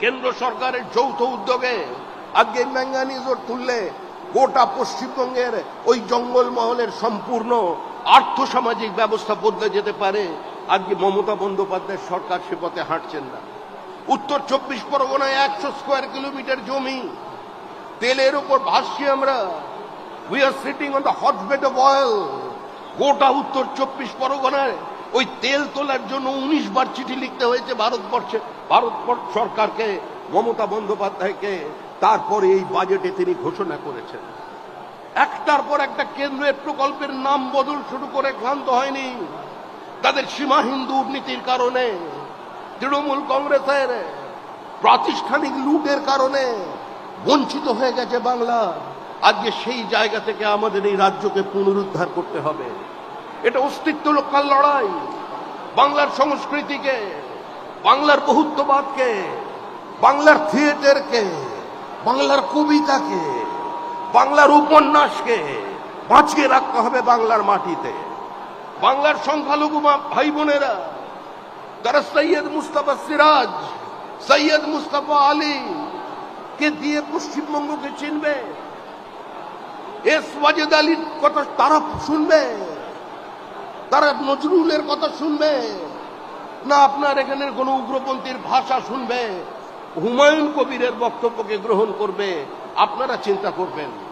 কেন্দ্র সরকারের যৌথ উদ্যোগে আজকে ম্যাঙ্গানিজোর তুললে গোটা পশ্চিমবঙ্গের ওই জঙ্গলমহলের সম্পূর্ণ আর্থসামাজিক ব্যবস্থা বদলে যেতে পারে। আজকে মমতা বন্দ্যোপাধ্যায় সরকার সে পথে হাঁটছেন না। উত্তর চব্বিশ পরগনায় একশো স্কোয়ার কিলোমিটার জমি। তেলের উপর ভাসছি আমরা। We are sitting on the hotbed of oil গোটা উত্তর চব্বিশ পরগনায় ওই তেল তোলার জন্য উনিশ বার চিঠি লিখতে হয়েছে ভারতবর্ষে। ভারতবর্ষ সরকারকে, মমতা বন্দ্যোপাধ্যায়কে, তারপরে এই বাজেটে তিনি ঘোষণা করেছেন। একটার পর একটা কেন্দ্রের প্রকল্পের নাম বদল শুরু করে ক্লান্ত হয়নি। তাদের সীমাহীন দুর্নীতির কারণে, তৃণমূল কংগ্রেসের প্রাতিষ্ঠানিক লুটের কারণে বঞ্চিত হয়ে গেছে বাংলা। আজকে সেই জায়গা থেকে আমাদের এই রাজ্যকে পুনরুদ্ধার করতে হবে। এটা অস্তিত্ব রক্ষার লড়াই। বাংলার সংস্কৃতিকে, বাংলার বহুত্ববাদকে, বাংলার থিয়েটারকে, বাংলার কবিতাকে, বাংলার উপন্যাসকে বাঁচিয়ে রাখতে হবে বাংলার মাটিতে। বাংলার সংখ্যালঘু ভাই বোনেরা তারা সৈয়দ মুস্তাফা সিরাজ, সৈয়দ মুস্তাফা আলী কে দিয়ে পশ্চিমবঙ্গকে চিনবে, এস ওয়াজেদ আলীর কথা তারা শুনবে। তারা নজরুলের কথা শুনবে। না আপনার এখানের কোন উগ্রপন্থীর ভাষা শুনবে। হুমায়ুন কবিরের বক্তব্যকে গ্রহণ করবে। আপনারা চিন্তা করবেন।